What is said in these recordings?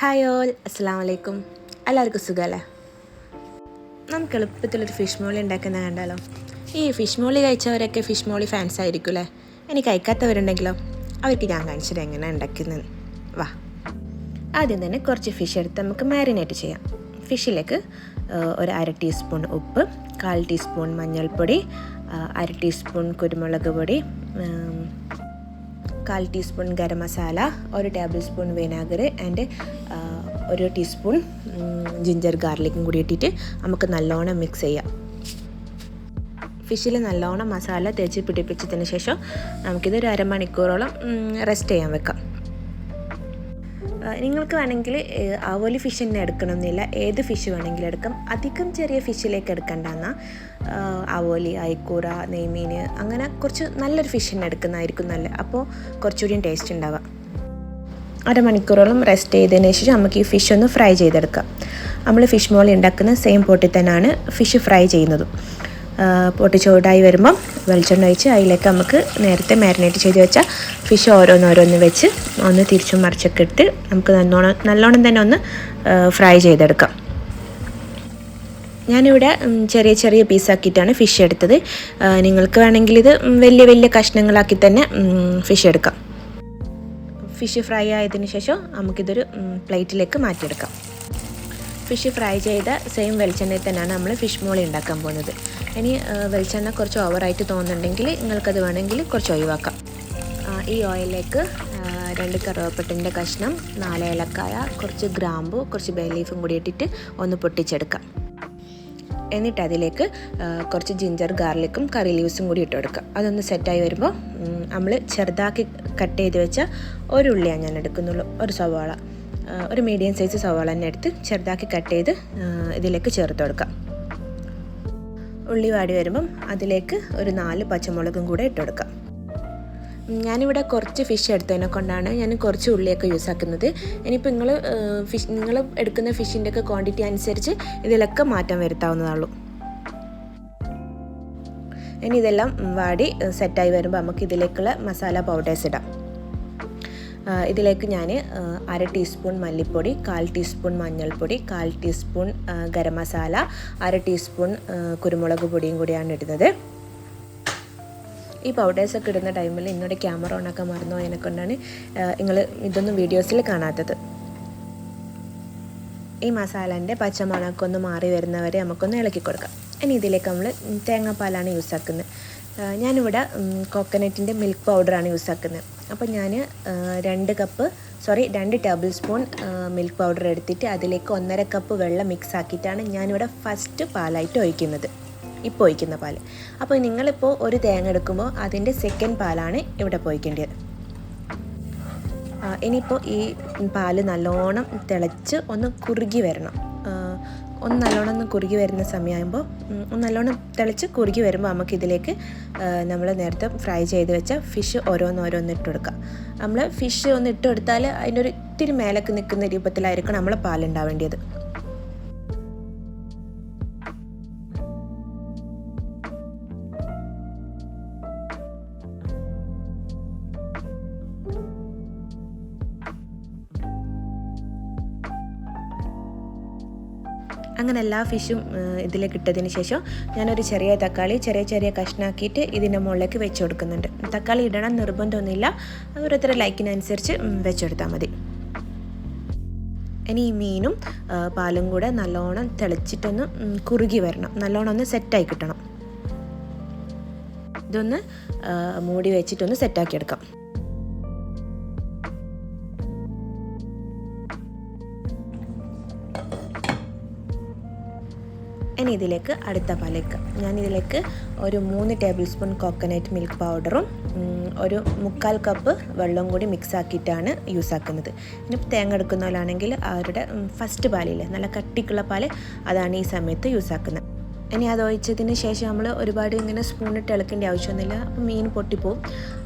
Hi all അസ്സാം വലൈക്കും എല്ലാവർക്കും സുഖമല്ലേ നമുക്ക് എളുപ്പത്തിലൊരു ഫിഷ് മോളി ഉണ്ടാക്കുന്ന കണ്ടാലോ? ഈ ഫിഷ് മോളി കഴിച്ചവരൊക്കെ ഫിഷ് മോളി ഫാൻസ് ആയിരിക്കും അല്ലേ ഇനി കഴിക്കാത്തവരുണ്ടെങ്കിലോ? അവർക്ക് ഞാൻ കാണിച്ചിട്ട് എങ്ങനെ ഉണ്ടാക്കുന്നത്? വാ. ആദ്യം തന്നെ കുറച്ച് ഫിഷ് എടുത്ത് നമുക്ക് മാരിനേറ്റ് ചെയ്യാം. ഫിഷിലേക്ക് ഒരു അര ടീസ്പൂൺ ഉപ്പ് കാൽ ടീസ്പൂൺ മഞ്ഞൾപ്പൊടി അര ടീസ്പൂൺ കുരുമുളക് പൊടി കാൽ ടീസ്പൂൺ ഗരം മസാല ഒരു ടേബിൾ സ്പൂൺ വിനാഗർ ആൻഡ് ഒരു ടീസ്പൂൺ ജിഞ്ചർ ഗാർലിക്കും കൂടി ഇട്ടിട്ട് നമുക്ക് നല്ലോണം മിക്സ് ചെയ്യാം. ഫിഷിൽ നല്ലോണം മസാല തേച്ച് പിടിപ്പിച്ചതിന് ശേഷം നമുക്കിതൊരു അരമണിക്കൂറോളം റെസ്റ്റ് ചെയ്യാൻ വെക്കാം. നിങ്ങൾക്ക് വേണമെങ്കിൽ അവലി ഫിഷ് തന്നെ എടുക്കണമെന്നില്ല. ഏത് ഫിഷ് വേണമെങ്കിലും എടുക്കാം. അധികം ചെറിയ ഫിഷിലേക്ക് എടുക്കണ്ടെന്നാൽ അവോലി ഐക്കൂറ നെയ്മീൻ അങ്ങനെ കുറച്ച് നല്ലൊരു ഫിഷ് തന്നെ എടുക്കുന്നതായിരിക്കും നല്ല അപ്പോൾ കുറച്ചുകൂടിയും ടേസ്റ്റ് ഉണ്ടാവുക. അരമണിക്കൂറോളം റെസ്റ്റ് ചെയ്തതിന് ശേഷം നമുക്ക് ഈ ഫിഷ് ഒന്ന് ഫ്രൈ ചെയ്തെടുക്കാം. നമ്മൾ ഫിഷ് മോളി ഉണ്ടാക്കുന്ന സെയിം പോട്ടിൽ തന്നെയാണ് ഫിഷ് ഫ്രൈ ചെയ്യുന്നതും. പൊട്ടി ചൂടായി വരുമ്പം വെളിച്ചെണ്ണ ഒഴിച്ച് അതിലേക്ക് നമുക്ക് നേരത്തെ മാരിനേറ്റ് ചെയ്ത് വെച്ച ഫിഷ് ഓരോന്നോരോന്ന് വെച്ച് ഒന്ന് തിരിച്ചും മറിച്ചൊക്കെ ഇട്ട് നമുക്ക് നല്ലോണം നല്ലോണം തന്നെ ഒന്ന് ഫ്രൈ ചെയ്തെടുക്കാം. ഞാനിവിടെ ചെറിയ ചെറിയ പീസാക്കിയിട്ടാണ് ഫിഷ് എടുത്തത്. നിങ്ങൾക്ക് വേണമെങ്കിൽ ഇത് വലിയ വലിയ കഷ്ണങ്ങളാക്കി തന്നെ ഫിഷ് എടുക്കാം. ഫിഷ് ഫ്രൈ ആയതിനു ശേഷം നമുക്കിതൊരു പ്ലേറ്റിലേക്ക് മാറ്റിയെടുക്കാം. ഫിഷ് ഫ്രൈ ചെയ്ത സെയിം വെളിച്ചെണ്ണയിൽ തന്നെയാണ് നമ്മൾ ഫിഷ് മോളി ഉണ്ടാക്കാൻ പോകുന്നത്. ഇനി വെളിച്ചെണ്ണ കുറച്ച് ഓവറായിട്ട് തോന്നുന്നുണ്ടെങ്കിൽ നിങ്ങൾക്കത് വേണമെങ്കിൽ കുറച്ച് ഒഴിവാക്കാം. ഈ ഓയിലിലേക്ക് രണ്ട് കറുവപ്പട്ടിന്റെ കഷ്ണം നാല് ഏലക്കായ കുറച്ച് ഗ്രാമ്പു കുറച്ച് ബേ ലീഫും കൂടി ഇട്ടിട്ട് ഒന്ന് പൊട്ടിച്ചെടുക്കാം. എന്നിട്ട് അതിലേക്ക് കുറച്ച് ജിഞ്ചർ ഗാർലിക്കും കറി ലീവ്സും കൂടി ഇട്ട് കൊടുക്കുക അതൊന്ന് സെറ്റായി വരുമ്പോൾ നമ്മൾ ചെറുതാക്കി കട്ട് ചെയ്ത് വെച്ച ഒരു ഉള്ളിയാണ് ഞാൻ എടുക്കുന്നുള്ളൂ ഒരു സവാള. ഒരു മീഡിയം സൈസ് സവാള തന്നെ എടുത്ത് ചെറുതാക്കി കട്ട് ചെയ്ത് ഇതിലേക്ക് ചേർത്ത് കൊടുക്കാം. ഉള്ളി വാടി വരുമ്പം അതിലേക്ക് ഒരു നാല് പച്ചമുളകും കൂടെ ഇട്ട് കൊടുക്കാം. ഞാനിവിടെ കുറച്ച് ഫിഷ് എടുത്തതിനെ കൊണ്ടാണ് ഞാൻ കുറച്ച് ഉള്ളിയൊക്കെ യൂസ് ആക്കുന്നത്. ഇനിയിപ്പോൾ നിങ്ങൾ ഫിഷ് നിങ്ങൾ എടുക്കുന്ന ഫിഷിന്റെ ഒക്കെ ക്വാണ്ടിറ്റി അനുസരിച്ച് ഇതിലൊക്കെ മാറ്റം വരുത്താവുന്നതാണുള്ളൂ ഇനി ഇതെല്ലാം വാടി സെറ്റായി വരുമ്പോൾ നമുക്ക് ഇതിലേക്കുള്ള മസാല പൗഡേഴ്സ് ഇടാം. ഇതിലേക്ക് ഞാൻ അര ടീസ്പൂൺ മല്ലിപ്പൊടി കാൽ ടീസ്പൂൺ മഞ്ഞൾപ്പൊടി കാൽ ടീസ്പൂൺ ഗരം മസാല അര ടീസ്പൂൺ കുരുമുളക് പൊടിയും കൂടിയാണ് ഇടുന്നത്. ഈ പൗഡേഴ്സൊക്കെ ഇടുന്ന ടൈമിൽ ഇന്നോട് ക്യാമറ ഓണാക്കാൻ മറന്നു അതിനെ കൊണ്ടാണ് നിങ്ങൾ ഇതൊന്നും വീഡിയോസിൽ കാണാത്തത്. ഈ മസാലന്റെ പച്ചമുളകൊന്ന് മാറി വരുന്നവരെ നമുക്കൊന്ന് ഇളക്കി കൊടുക്കാം. ഇനി ഇതിലേക്ക് നമ്മൾ തേങ്ങാപ്പാലാണ് യൂസ് ആക്കുന്നത്. ഞാനിവിടെ കോക്കനട്ടിന്റെ മിൽക്ക് പൗഡറാണ് യൂസ് ആക്കുന്നത്. അപ്പോൾ ഞാൻ രണ്ട് കപ്പ് സോറി രണ്ട് ടേബിൾ സ്പൂൺ മിൽക്ക് പൗഡർ എടുത്തിട്ട് അതിലേക്ക് ഒന്നര കപ്പ് വെള്ളം മിക്സ് ആക്കിയിട്ടാണ് ഞാനിവിടെ ഫസ്റ്റ് പാലായിട്ട് ഒഴിക്കുന്നത്. ഇപ്പോൾ ഒഴിക്കുന്ന പാൽ അപ്പോൾ നിങ്ങളിപ്പോൾ ഒരു തേങ്ങ എടുക്കുമ്പോൾ അതിന്റെ സെക്കൻഡ് പാലാണ് ഇവിടെ പോയിക്കേണ്ടത് ഇനിയിപ്പോൾ ഈ പാൽ നല്ലോണം തിളച്ച് ഒന്ന് കുറുകി വരണം. ഒന്ന് നല്ലോണം ഒന്ന് കുറുകി വരുന്ന സമയമാകുമ്പോൾ ഒന്ന് നല്ലോണം തിളച്ച് കുറുകി വരുമ്പോൾ നമുക്ക് ഇതിലേക്ക് നമ്മൾ നേരത്തെ ഫ്രൈ ചെയ്ത് വെച്ച ഫിഷ് ഓരോന്നോരോന്ന് ഇട്ട് കൊടുക്കുക. നമ്മൾ ഫിഷ് ഒന്ന് ഇട്ട് കൊടുത്താൽ അതിന്റെ ഒരു ഇത്തിരി മേലൊക്കെ നിൽക്കുന്ന രൂപത്തിലായിരിക്കണം നമ്മൾ പാലുണ്ടാവേണ്ടത് അങ്ങനെ എല്ലാ ഫിഷും ഇതിലേക്ക് ഇട്ടതിന് ശേഷം ഞാനൊരു ചെറിയ തക്കാളി ചെറിയ ചെറിയ കഷ്ണാക്കിയിട്ട് ഇതിന്റെ മുകളിലേക്ക് വെച്ച് കൊടുക്കുന്നുണ്ട് തക്കാളി ഇടണം നിർബന്ധമൊന്നുമില്ല. ഓരോരുത്തരുടെ ലൈക്കിനനുസരിച്ച് വെച്ചെടുത്താൽ മതി. ഇനി ഈ മീനും പാലും കൂടെ നല്ലോണം തിളച്ചിട്ടൊന്ന് കുറുകി വരണം. നല്ലോണം ഒന്ന് സെറ്റായി കിട്ടണം. ഇതൊന്ന് മൂടി വെച്ചിട്ടൊന്ന് സെറ്റാക്കി എടുക്കാം ഇനി ഇതിലേക്ക് അടുത്ത പാലേക്ക്. ഞാൻ ഇതിലേക്ക് ഒരു മൂന്ന് ടേബിൾ സ്പൂൺ കോക്കനട്ട് മിൽക്ക് പൗഡറും ഒരു മുക്കാൽ കപ്പ് വെള്ളവും കൂടി മിക്സ് ആക്കിയിട്ടാണ് യൂസ് ആക്കുന്നത്. ഇനി തേങ്ങ എടുക്കുന്നവരാണെങ്കിൽ അവരുടെ ഫസ്റ്റ് പാലില്ലേ നല്ല കട്ടിക്കുള്ള പാൽ അതാണ് ഈ സമയത്ത് യൂസ് ആക്കുന്നത്. ഇനി അത് ഒഴിച്ചതിന് ശേഷം നമ്മൾ ഒരുപാട് ഇങ്ങനെ സ്പൂണിട്ട് ഇളക്കേണ്ട ആവശ്യമൊന്നുമില്ല. അപ്പോൾ മീൻ പൊട്ടിപ്പോവും.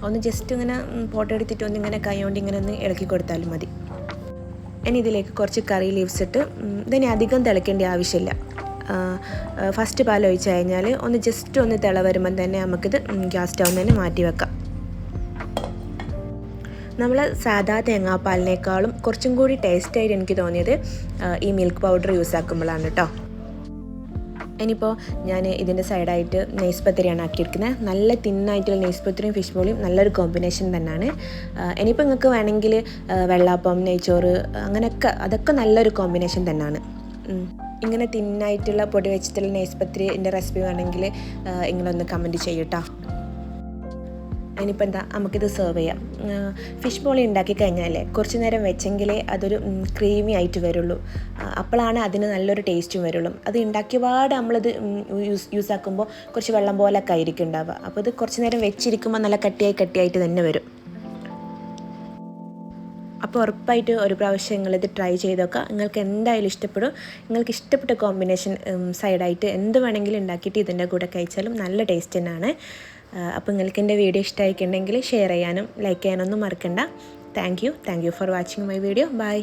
ഒന്ന് ജസ്റ്റ് ഇങ്ങനെ പോട്ടെടുത്തിട്ട് ഒന്ന് ഇങ്ങനെ കൈ കൊണ്ട് ഇങ്ങനെ ഒന്ന് ഇളക്കി കൊടുത്താലും മതി. ഇനി ഇതിലേക്ക് കുറച്ച് കറി ലീവ്സ് ഇട്ട് ഇതിനെ അധികം തിളയ്ക്കേണ്ട ആവശ്യമില്ല. ഫസ്റ്റ് പാൽ ഒഴിച്ച് കഴിഞ്ഞാൽ ഒന്ന് ജസ്റ്റ് ഒന്ന് തിള വരുമ്പം തന്നെ നമുക്കിത് ഗ്യാസ് സ്റ്റൗന്ന് തന്നെ മാറ്റി വെക്കാം. നമ്മൾ സാധാ തേങ്ങാപ്പാലിനേക്കാളും കുറച്ചും കൂടി ടേസ്റ്റായിട്ട് എനിക്ക് തോന്നിയത് ഈ മിൽക്ക് പൗഡർ യൂസ് ആക്കുമ്പോഴാണ് കേട്ടോ ഇനിയിപ്പോൾ ഞാൻ ഇതിന്റെ സൈഡായിട്ട് നെയ്സ്പത്തിരിയാണ് ആക്കിയിരിക്കുന്നത് നല്ല തിന്നായിട്ടുള്ള നെയ്സ്പത്തിരിയും ഫിഷ് ബോളിയും നല്ലൊരു കോമ്പിനേഷൻ തന്നെയാണ്. ഇനിയിപ്പോൾ നിങ്ങൾക്ക് വേണമെങ്കിൽ വെള്ളാപ്പം നെയ്ച്ചോറ് അങ്ങനെയൊക്കെ അതൊക്കെ നല്ലൊരു കോമ്പിനേഷൻ തന്നെയാണ്. ഇങ്ങനെ തിന്നായിട്ടുള്ള പൊടി വെച്ചിട്ടുള്ള എന്റെ റെസിപ്പി വേണമെങ്കിൽ നിങ്ങളൊന്ന് കമന്റ് ചെയ്യൂട്ടോ. ഇനിയിപ്പോൾ എന്താ നമുക്കിത് സെർവ് ചെയ്യാം. ഫിഷ് ബോളി ഉണ്ടാക്കി കഴിഞ്ഞാൽ കുറച്ച് നേരം വെച്ചെങ്കിലേ അതൊരു ക്രീമി ആയിട്ട് വരുള്ളൂ. അപ്പോഴാണ് അതിന് നല്ലൊരു ടേസ്റ്റും വരുള്ളൂ. അത് ഉണ്ടാക്കിയ പാട് നമ്മളത് യൂസ് യൂസ് ആക്കുമ്പോൾ കുറച്ച് വെള്ളം പോലൊക്കെ ആയിരിക്കും ഉണ്ടാവുക. അപ്പോൾ ഇത് കുറച്ച് നേരം വെച്ചിരിക്കുമ്പോൾ നല്ല കട്ടിയായി കട്ടിയായിട്ട് തന്നെ വരും. അപ്പോൾ ഉറപ്പായിട്ട് ഒരു പ്രാവശ്യം നിങ്ങളിത് ട്രൈ ചെയ്ത് നോക്കുക നിങ്ങൾക്ക് എന്തായാലും ഇഷ്ടപ്പെടും. നിങ്ങൾക്ക് ഇഷ്ടപ്പെട്ട കോമ്പിനേഷൻ സൈഡായിട്ട് എന്ത് വേണമെങ്കിലും ഉണ്ടാക്കിയിട്ട് ഇതിന്റെ കൂടെ കഴിച്ചാലും നല്ല ടേസ്റ്റ് തന്നെയാണ്. അപ്പോൾ നിങ്ങൾക്ക് എന്റെ വീഡിയോ ഇഷ്ടമായിട്ടുണ്ടെങ്കിൽ ഷെയർ ചെയ്യാനും ലൈക്ക് ചെയ്യാനൊന്നും മറക്കണ്ട. Thank you thank you for watching my video bye